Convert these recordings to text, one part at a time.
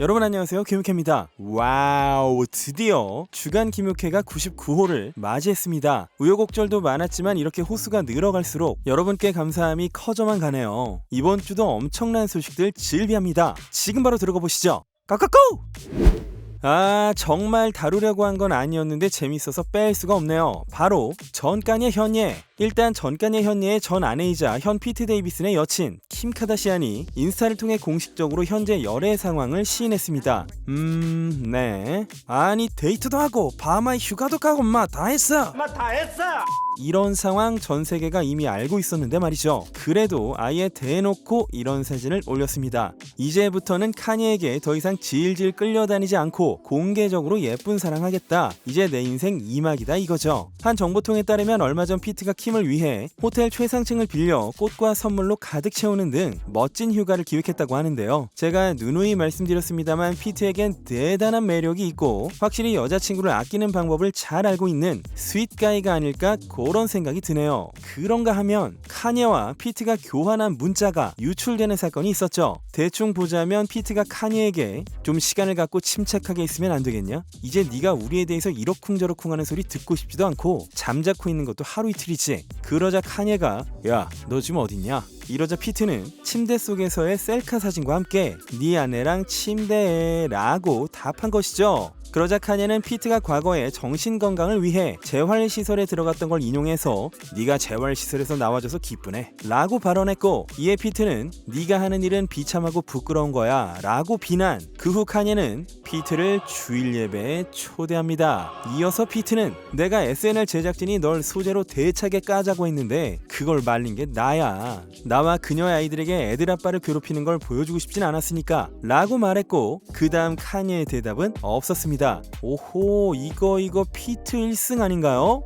여러분 안녕하세요. 김육혜입니다. 와우 드디어 주간 김육혜가 99호를 맞이했습니다. 우여곡절도 많았지만 이렇게 호수가 늘어갈수록 여러분께 감사함이 커져만 가네요. 이번 주도 엄청난 소식들 질비합니다. 지금 바로 들어가 보시죠. 까까꾸 아 정말 다루려고 한 건 아니었는데 재밌어서 뺄 수가 없네요. 바로 전까니의 현예. 일단 전까니의 현예의 전 아내이자 현 피트 데이비슨의 여친 킴 카다시안이 인스타를 통해 공식적으로 현재 열애 상황을 시인했습니다. 음... 네. 아니 데이트도 하고 밤하이 휴가도 가고 마 다 했어. 다 했어. 이런 상황 전 세계가 이미 알고 있었는데 말이죠. 그래도 아예 대놓고 이런 사진을 올렸습니다. 이제부터는 카니에게 더 이상 질질 끌려다니지 않고 공개적으로 예쁜 사랑하겠다. 이제 내 인생 이막이다 이거죠. 한 정보통에 따르면 얼마 전 피트가 킴을 위해 호텔 최상층을 빌려 꽃과 선물로 가득 채우는 등 멋진 휴가를 기획했다고 하는데요. 제가 누누이 말씀드렸습니다만 피트에겐 대단한 매력이 있고 확실히 여자친구를 아끼는 방법을 잘 알고 있는 스윗가이가 아닐까 그런 생각이 드네요. 그런가 하면 카니에와 피트가 교환한 문자가 유출되는 사건이 있었죠. 대충 보자면 피트가 카니에게 좀 시간을 갖고 침착하게 있으면 안 되겠냐? 이제 네가 우리에 대해서 이러쿵저러쿵 하는 소리 듣고 싶지도 않고 잠자코 있는 것도 하루 이틀이지. 그러자 카니에가 야 너 지금 어딨냐? 이러자 피트는 침대 속에서의 셀카 사진과 함께 네 아내랑 침대에 라고 답한 것이죠. 그러자 카니는 피트가 과거에 정신 건강을 위해 재활 시설에 들어갔던 걸 인용해서 네가 재활 시설에서 나와줘서 기쁘네 라고 발언했고 이에 피트는 네가 하는 일은 비참하고 부끄러운 거야 라고 비난. 그 후 카니는 피트를 주일 예배에 초대합니다. 이어서 피트는 내가 SNL 제작진이 널 소재로 대차게 까자고 했는데 그걸 말린 게 나야. 나와 그녀의 아이들에게 애들 아빠를 괴롭히는 걸 보여주고 싶진 않았으니까 라고 말했고 그 다음 카니의 대답은 없었습니다 오호 이거 이거 피트 1승 아닌가요?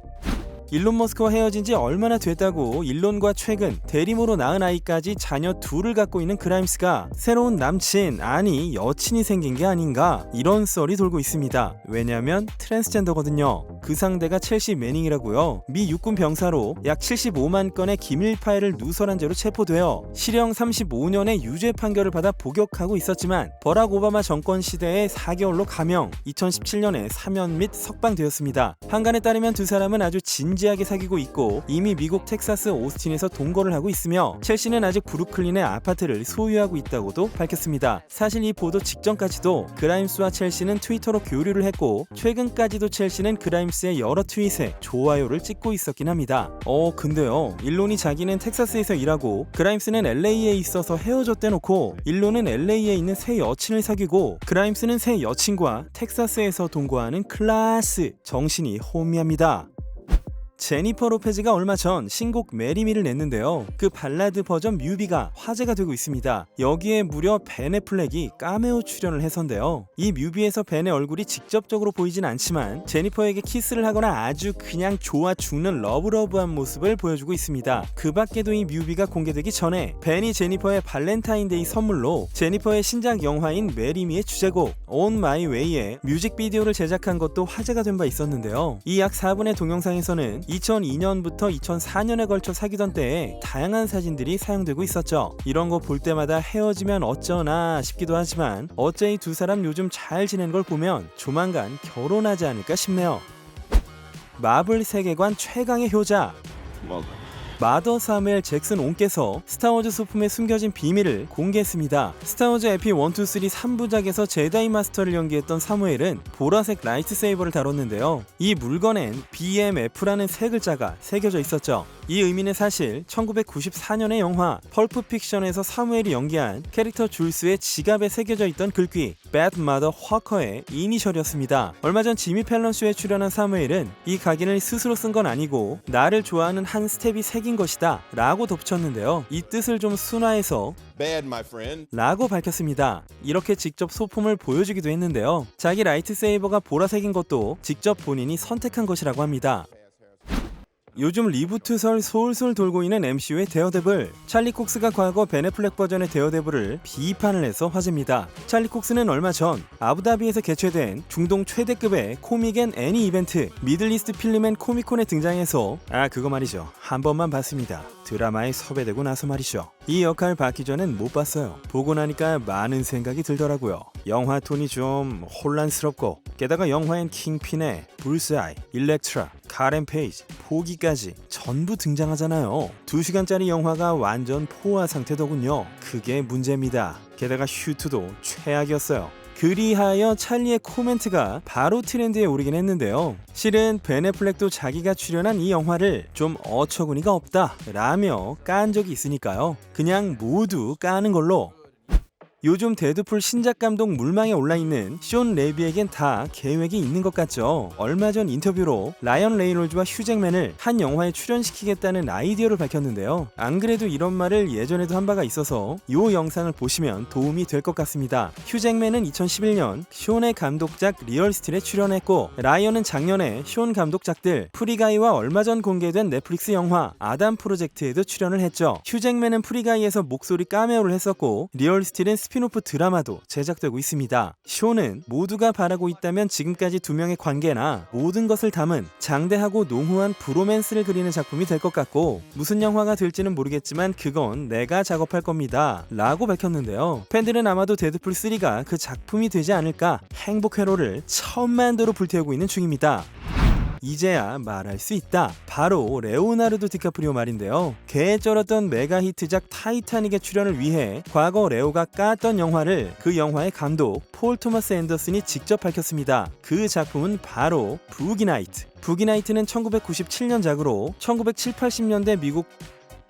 일론 머스크와 헤어진 지 얼마나 됐다고 일론과 최근 대리모로 낳은 아이까지 자녀 둘을 갖고 있는 그라임스가 새로운 남친 아니 여친이 생긴 게 아닌가 이런 썰이 돌고 있습니다. 왜냐면 트랜스젠더거든요. 그 상대가 첼시 매닝이라고요. 미 육군 병사로 약 75만 건의 기밀 파일을 누설한 죄로 체포되어 실형 35년의 유죄 판결을 받아 복역하고 있었지만 버락 오바마 정권 시대에 4개월로 감형, 2017년에 사면 및 석방되었습니다. 한간에 따르면 두 사람은 아주 진지 하게 사귀고 있고 이미 미국 텍사스 오스틴에서 동거를 하고 있으며 첼시는 아직 브루클린의 아파트를 소유하고 있다고도 밝혔습니다. 사실 이 보도 직전까지도 그라임스와 첼시는 트위터로 교류를 했고 최근까지도 첼시는 그라임스의 여러 트윗에 좋아요를 찍고 있었긴 합니다. 어 근데요 일론이 자기는 텍사스에서 일하고 그라임스는 LA에 있어서 헤어졌대 놓고 일론은 LA에 있는 새 여친을 사귀고 그라임스는 새 여친과 텍사스에서 동거하는 클라스 정신이 호미합니다. 제니퍼 로페즈가 얼마 전 신곡 메리미를 냈는데요. 그 발라드 버전 뮤비가 화제가 되고 있습니다. 여기에 무려 벤 애플렉이 까메오 출연을 해서인데요. 이 뮤비에서 벤의 얼굴이 직접적으로 보이진 않지만 제니퍼에게 키스를 하거나 아주 그냥 좋아 죽는 러브러브한 모습을 보여주고 있습니다. 그 밖에도 이 뮤비가 공개되기 전에 벤이 제니퍼의 발렌타인데이 선물로 제니퍼의 신작 영화인 메리미의 주제곡 On My Way의 뮤직비디오를 제작한 것도 화제가 된 바 있었는데요. 이 약 4분의 동영상에서는 2002년부터 2004년에 걸쳐 사귀던 때에 다양한 사진들이 사용되고 있었죠. 이런 거 볼 때마다 헤어지면 어쩌나 싶기도 하지만 어째 이 두 사람 요즘 잘 지낸 걸 보면 조만간 결혼하지 않을까 싶네요. 마블 세계관 최강의 효자 마더 사무엘 잭슨 옹께서 스타워즈 소품에 숨겨진 비밀을 공개했습니다. 스타워즈 에피 1, 2, 3 3부작에서 제다이 마스터를 연기했던 사무엘은 보라색 라이트세이버를 다뤘는데요. 이 물건엔 BMF라는 세 글자가 새겨져 있었죠. 이 의미는 사실 1994년의 영화 펄프 픽션에서 사무엘이 연기한 캐릭터 줄스의 지갑에 새겨져 있던 글귀 Bad Mother Walker의 이니셜이었습니다. 얼마 전 지미 펠런 쇼에 출연한 사무엘은 이 각인을 스스로 쓴 건 아니고 나를 좋아하는 한 스텝이 새긴 것이다 라고 덧붙였는데요. 이 뜻을 좀 순화해서 Bad, my friend. 라고 밝혔습니다. 이렇게 직접 소품을 보여주기도 했는데요. 자기 라이트세이버가 보라색인 것도 직접 본인이 선택한 것이라고 합니다. 요즘 리부트설 솔솔 돌고 있는 MCU의 데어데블 찰리 콕스가 과거 베네플렉 버전의 데어데블을 비판을 해서 화제입니다. 찰리 콕스는 얼마 전 아부다비에서 개최된 중동 최대급의 코믹 앤 애니 이벤트 미들리스트 필름 앤 코미콘에 등장해서 아 그거 말이죠 한 번만 봤습니다. 드라마에 섭외되고 나서 말이죠. 이 역할 받기 전엔 못 봤어요. 보고 나니까 많은 생각이 들더라고요. 영화 톤이 좀 혼란스럽고 게다가 영화엔 킹핀의 불스아이, 일렉트라, 카렌 페이지, 포기까지 전부 등장하잖아요. 2시간짜리 영화가 완전 포화 상태더군요. 그게 문제입니다. 게다가 슈트도 최악이었어요. 그리하여 찰리의 코멘트가 바로 트렌드에 오르긴 했는데요. 실은 베네플렉도 자기가 출연한 이 영화를 좀 어처구니가 없다 라며 깐 적이 있으니까요. 그냥 모두 까는 걸로 요즘 데드풀 신작 감독 물망에 올라있는 쇼 레비에겐 다 계획이 있는 것 같죠. 얼마 전 인터뷰로 라이언 레이놀즈와 휴잭맨을 한 영화에 출연시키겠다는 아이디어를 밝혔는데요. 안 그래도 이런 말을 예전에도 한 바가 있어서 이 영상을 보시면 도움이 될 것 같습니다. 휴잭맨은 2011년 쇼의 감독작 리얼스틸에 출연했고 라이언은 작년에 쇼 감독작들 프리가이와 얼마 전 공개된 넷플릭스 영화 아담 프로젝트에도 출연을 했죠. 휴잭맨은 프리가이에서 목소리 까메오를 했었고 리얼스틸은 스 피노프 드라마도 제작되고 있습니다. 쇼는 모두가 바라고 있다면 지금까지 두 명의 관계나 모든 것을 담은 장대하고 농후한 브로맨스를 그리는 작품이 될 것 같고 무슨 영화가 될지는 모르겠지만 그건 내가 작업할 겁니다. 라고 밝혔는데요. 팬들은 아마도 데드풀 3가 그 작품이 되지 않을까 행복 회로를 천만 도로 불태우고 있는 중입니다. 이제야 말할 수 있다. 바로 레오나르도 디카프리오 말인데요. 개에 쩔었던 메가 히트작 타이타닉의 출연을 위해 과거 레오가 깠던 영화를 그 영화의 감독 폴 토마스 앤더슨이 직접 밝혔습니다. 그 작품은 바로 부기나이트. 부기나이트는 1997년작으로 1970, 80년대 미국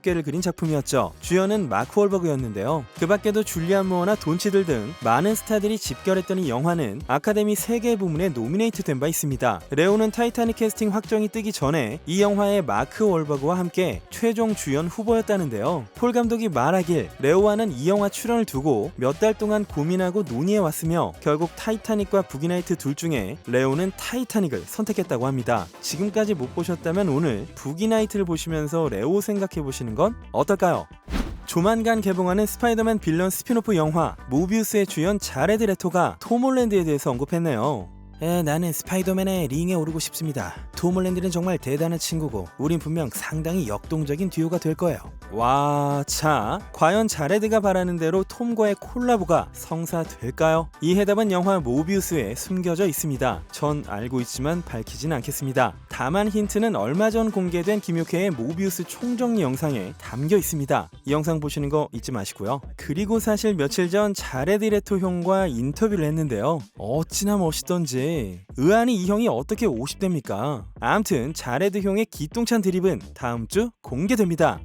를 그린 작품이었죠. 주연은 마크 월버그였는데요. 그 밖에도 줄리안 모어나 돈치들 등 많은 스타들이 집결했던 이 영화는 아카데미 3개 부문에 노미네이트 된 바 있습니다. 레오는 타이타닉 캐스팅 확정이 뜨기 전에 이 영화의 마크 월버그와 함께 최종 주연 후보였다는데요. 폴 감독이 말하길 레오와는 이 영화 출연을 두고 몇 달 동안 고민하고 논의해 왔으며 결국 타이타닉과 부기나이트 둘 중에 레오는 타이타닉을 선택했다고 합니다. 지금까지 못 보셨다면 오늘 부기나이트를 보시면서 레오 생각해 보시는 건 어떨까요? 조만간 개봉하는 스파이더맨 빌런 스피노프 영화 모비우스의 주연 자레드 레토가 톰 홀랜드에 대해서 언급했네요. 에, 나는 스파이더맨의 링에 오르고 싶습니다. 톰 홀랜드는 정말 대단한 친구고 우린 분명 상당히 역동적인 듀오가 될 거예요. 와, 자, 과연 자레드가 바라는 대로 톰과의 콜라보가 성사될까요? 이 해답은 영화 모비우스에 숨겨져 있습니다. 전 알고 있지만 밝히진 않겠습니다. 다만 힌트는 얼마 전 공개된 김효태의 모비우스 총정리 영상에 담겨 있습니다. 이 영상 보시는 거 잊지 마시고요. 그리고 사실 며칠 전 자레드 레토 형과 인터뷰를 했는데요. 어찌나 멋있던지 의아니 이 형이 어떻게 50대입니까? 암튼 자레드 형의 기똥찬 드립은 다음 주 공개됩니다.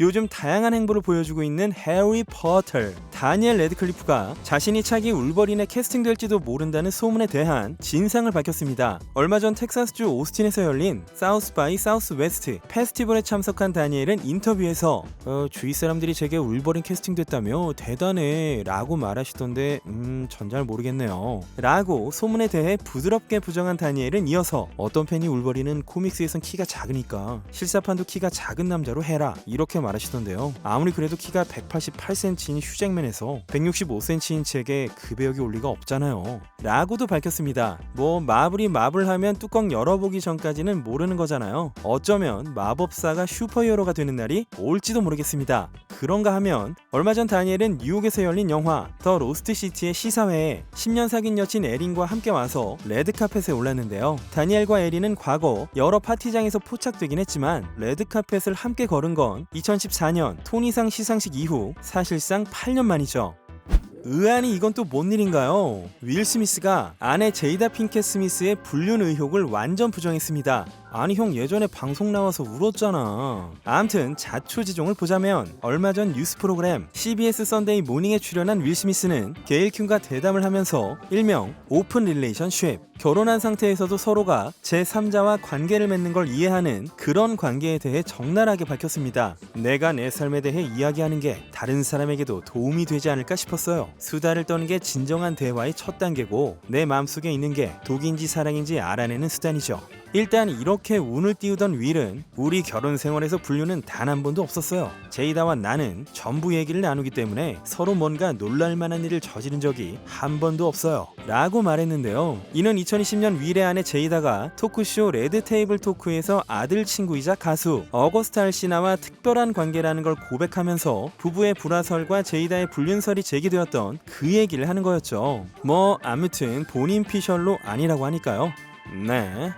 요즘 다양한 행보를 보여주고 있는 해리 포터 다니엘 레드클리프가 자신이 차기 울버린에 캐스팅될지도 모른다는 소문에 대한 진상을 밝혔습니다. 얼마 전 텍사스주 오스틴에서 열린 사우스 바이 사우스 웨스트 페스티벌에 참석한 다니엘은 인터뷰에서 어, 주위 사람들이 제게 울버린 캐스팅됐다며 대단해 라고 말하시던데 음 전 잘 모르겠네요 라고 소문에 대해 부드럽게 부정한 다니엘은 이어서 어떤 팬이 울버린은 코믹스에선 키가 작으니까 실사판도 키가 작은 남자로 해라 이렇게 말하시던데요. 아무리 그래도 키가 188cm인 휴잭맨에서 165cm인 제게 그 배역이 올 리가 없잖아요. 라고도 밝혔습니다. 뭐 마블이 마블하면 뚜껑 열어보기 전까지는 모르는 거잖아요. 어쩌면 마법사가 슈퍼히어로가 되는 날이 올지도 모르겠습니다. 그런가 하면 얼마 전 다니엘은 뉴욕에서 열린 영화 더 로스트 시티의 시사회에 10년 사귄 여친 에린과 함께 와서 레드카펫에 올랐는데요. 다니엘과 에린은 과거 여러 파티장에서 포착되긴 했지만 레드카펫을 함께 걸은 건 2014년 토니상 시상식 이후 사실상 8년 만이죠. 의안이 이건 또 뭔 일인가요? 윌 스미스가 아내 제이다 핑켓 스미스의 불륜 의혹을 완전 부정했습니다. 아니 형 예전에 방송 나와서 울었잖아. 암튼 자초지종을 보자면 얼마 전 뉴스 프로그램 CBS 선데이 모닝에 출연한 윌 스미스는 게일 큐가 대담을 하면서 일명 오픈 릴레이션쉽 결혼한 상태에서도 서로가 제3자와 관계를 맺는 걸 이해하는 그런 관계에 대해 적나라하게 밝혔습니다. 내가 내 삶에 대해 이야기하는 게 다른 사람에게도 도움이 되지 않을까 싶었어요. 수다를 떠는 게 진정한 대화의 첫 단계고 내 마음속에 있는 게 독인지 사랑인지 알아내는 수단이죠. 일단 이렇게 운을 띄우던 윌은 우리 결혼 생활에서 불륜은 단한 번도 없었어요. 제이다와 나는 전부 얘기를 나누기 때문에 서로 뭔가 놀랄만한 일을 저지른 적이 한 번도 없어요. 라고 말했는데요. 이는 2020년 윌의 아내 제이다가 토크쇼 레드 테이블 토크에서 아들 친구이자 가수 어거스트 알시나와 특별한 관계라는 걸 고백하면서 부부의 불화설과 제이다의 불륜설이 제기되었던 그 얘기를 하는 거였죠. 뭐 아무튼 본인 피셜로 아니라고 하니까요. 네.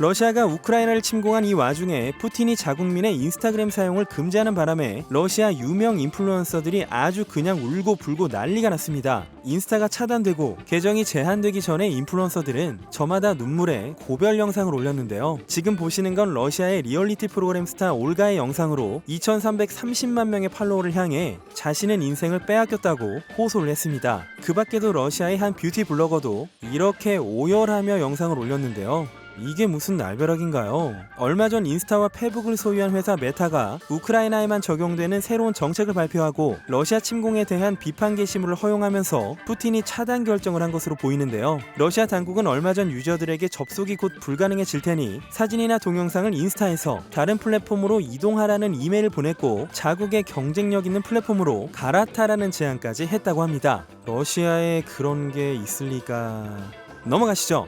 러시아가 우크라이나를 침공한 이 와중에 푸틴이 자국민의 인스타그램 사용을 금지하는 바람에 러시아 유명 인플루언서들이 아주 그냥 울고 불고 난리가 났습니다. 인스타가 차단되고 계정이 제한되기 전에 인플루언서들은 저마다 눈물에 고별 영상을 올렸는데요. 지금 보시는 건 러시아의 리얼리티 프로그램 스타 올가의 영상으로 2330만 명의 팔로워를 향해 자신은 인생을 빼앗겼다고 호소를 했습니다. 그 밖에도 러시아의 한 뷰티 블로거도 이렇게 오열하며 영상을 올렸는데요. 이게 무슨 날벼락인가요? 얼마 전 인스타와 페북을 소유한 회사 메타가 우크라이나에만 적용되는 새로운 정책을 발표하고 러시아 침공에 대한 비판 게시물을 허용하면서 푸틴이 차단 결정을 한 것으로 보이는데요. 러시아 당국은 얼마 전 유저들에게 접속이 곧 불가능해질 테니 사진이나 동영상을 인스타에서 다른 플랫폼으로 이동하라는 이메일을 보냈고 자국의 경쟁력 있는 플랫폼으로 갈아타라는 제안까지 했다고 합니다. 러시아에 그런 게 있을 리가... 넘어가시죠.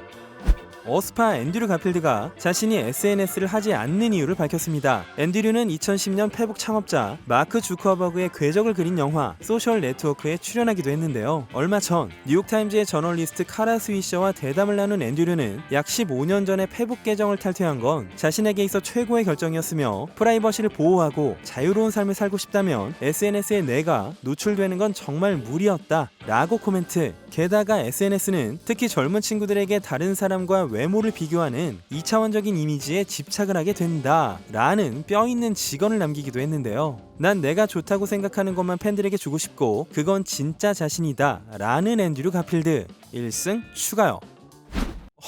어스파 앤드류 가필드가 자신이 SNS를 하지 않는 이유를 밝혔습니다. 앤드류는 2010년 페북 창업자 마크 주커버그의 궤적을 그린 영화 소셜 네트워크에 출연하기도 했는데요. 얼마 전 뉴욕타임즈의 저널리스트 카라 스위셔와 대담을 나눈 앤드류는 약 15년 전에 페북 계정을 탈퇴한 건 자신에게 있어 최고의 결정이었으며 프라이버시를 보호하고 자유로운 삶을 살고 싶다면 SNS에 내가 노출되는 건 정말 무리였다 라고 코멘트 게다가 SNS는 특히 젊은 친구들에게 다른 사람과 외모를 비교하는 2차원적인 이미지에 집착을 하게 된다 라는 뼈 있는 직언을 남기기도 했는데요. 난 내가 좋다고 생각하는 것만 팬들에게 주고 싶고 그건 진짜 자신이다 라는 앤드류 가필드 1승 추가요.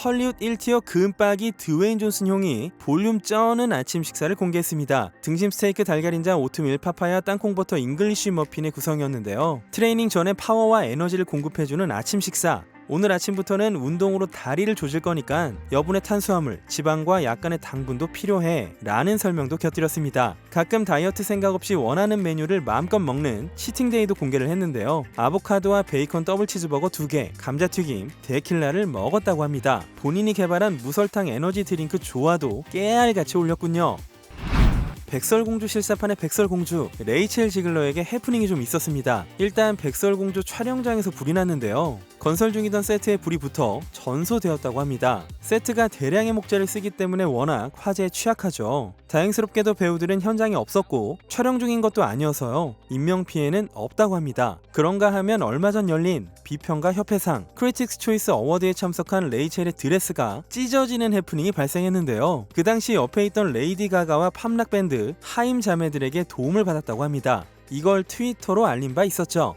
헐리우드 1티어 금박이 드웨인 존슨 형이 볼륨 쩌는 아침 식사를 공개했습니다. 등심 스테이크 달걀인자 오트밀 파파야 땅콩버터 잉글리쉬 머핀의 구성이었는데요. 트레이닝 전에 파워와 에너지를 공급해주는 아침 식사. 오늘 아침부터는 운동으로 다리를 조질 거니까 여분의 탄수화물, 지방과 약간의 당분도 필요해 라는 설명도 곁들였습니다. 가끔 다이어트 생각 없이 원하는 메뉴를 마음껏 먹는 치팅데이도 공개를 했는데요. 아보카도와 베이컨 더블 치즈버거 2개, 감자튀김, 데킬라를 먹었다고 합니다. 본인이 개발한 무설탕 에너지 드링크 조화도 깨알같이 올렸군요. 백설공주 실사판의 백설공주 레이첼 지글러에게 해프닝이 좀 있었습니다. 일단 백설공주 촬영장에서 불이 났는데요. 건설 중이던 세트에 불이 붙어 전소되었다고 합니다. 세트가 대량의 목재를 쓰기 때문에 워낙 화재에 취약하죠. 다행스럽게도 배우들은 현장에 없었고 촬영 중인 것도 아니어서요. 인명 피해는 없다고 합니다. 그런가 하면 얼마 전 열린 비평가 협회상 크리틱스 초이스 어워드에 참석한 레이첼의 드레스가 찢어지는 해프닝이 발생했는데요. 그 당시 옆에 있던 레이디 가가와 팝락 밴드 하임 자매들에게 도움을 받았다고 합니다. 이걸 트위터로 알린 바 있었죠.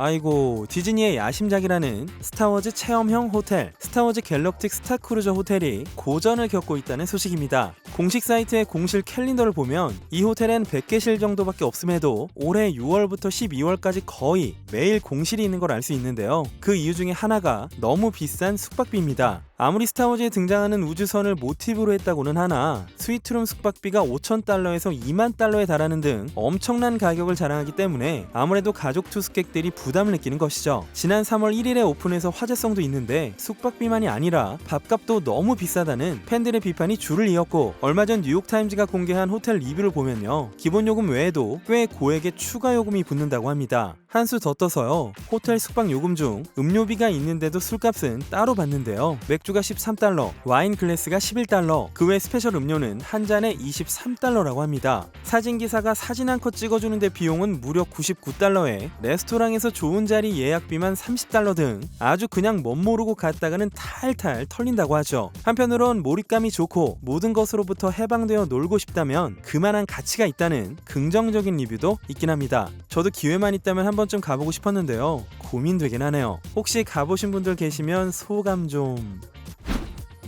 아이고 디즈니의 야심작이라는 스타워즈 체험형 호텔 스타워즈 갤럭틱 스타크루저 호텔이 고전을 겪고 있다는 소식입니다. 공식 사이트의 공실 캘린더를 보면 이 호텔엔 100개실 정도밖에 없음에도 올해 6월부터 12월까지 거의 매일 공실이 있는 걸 알 수 있는데요. 그 이유 중에 하나가 너무 비싼 숙박비입니다. 아무리 스타워즈에 등장하는 우주선을 모티브로 했다고는 하나 스위트룸 숙박비가 5천 달러에서 2만 달러에 달하는 등 엄청난 가격을 자랑하기 때문에 아무래도 가족 투숙객들이 부담을 느끼는 것이죠. 지난 3월 1일에 오픈해서 화제성도 있는데 숙박비만이 아니라 밥값도 너무 비싸다는 팬들의 비판이 줄을 이었고 얼마 전 뉴욕타임즈가 공개한 호텔 리뷰를 보면요. 기본 요금 외에도 꽤 고액의 추가 요금이 붙는다고 합니다. 한수 더 떠서요. 호텔 숙박 요금 중 음료비가 있는데도 술값은 따로 받는데요. 맥주가 13달러, 와인 글래스가 11달러, 그 외 스페셜 음료는 한 잔에 23달러라고 합니다. 사진 기사가 사진 한 컷 찍어주는데 비용은 무려 99달러에 레스토랑에서 좋은 자리 예약비만 30달러 등 아주 그냥 멋 모르고 갔다가는 탈탈 털린다고 하죠. 한편으론 몰입감이 좋고 모든 것으로부터 해방되어 놀고 싶다면 그만한 가치가 있다는 긍정적인 리뷰도 있긴 합니다. 저도 기회만 있다면 한번 쯤 가보고 싶었는데요. 고민되긴 하네요. 혹시 가보신 분들 계시면 소감 좀...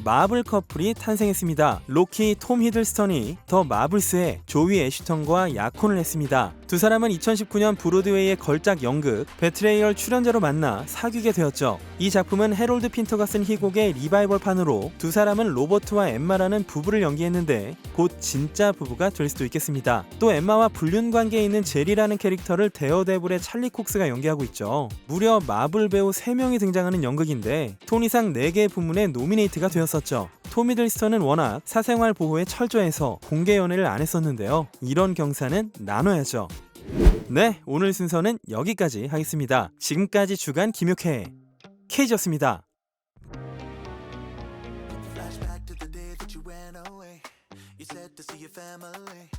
마블 커플이 탄생했습니다. 로키 톰 히들스턴이 더 마블스의 조이 애쉬턴과 약혼을 했습니다. 두 사람은 2019년 브로드웨이의 걸작 연극 배트레이얼 출연자로 만나 사귀게 되었죠. 이 작품은 해롤드 핀터가 쓴 희곡의 리바이벌판으로 두 사람은 로버트와 엠마라는 부부를 연기했는데 곧 진짜 부부가 될 수도 있겠습니다. 또 엠마와 불륜 관계에 있는 제리라는 캐릭터를 데어데블의 찰리 콕스가 연기하고 있죠. 무려 마블 배우 3명이 등장하는 연극인데 토니상 4개 부문에 노미네이트가 되었었죠. 토미 들스턴은 워낙 사생활 보호에 철저해서 공개 연애를 안 했었는데요. 이런 경사는 나눠야죠. 네, 오늘 순서는 여기까지 하겠습니다. 지금까지 주간 see your family,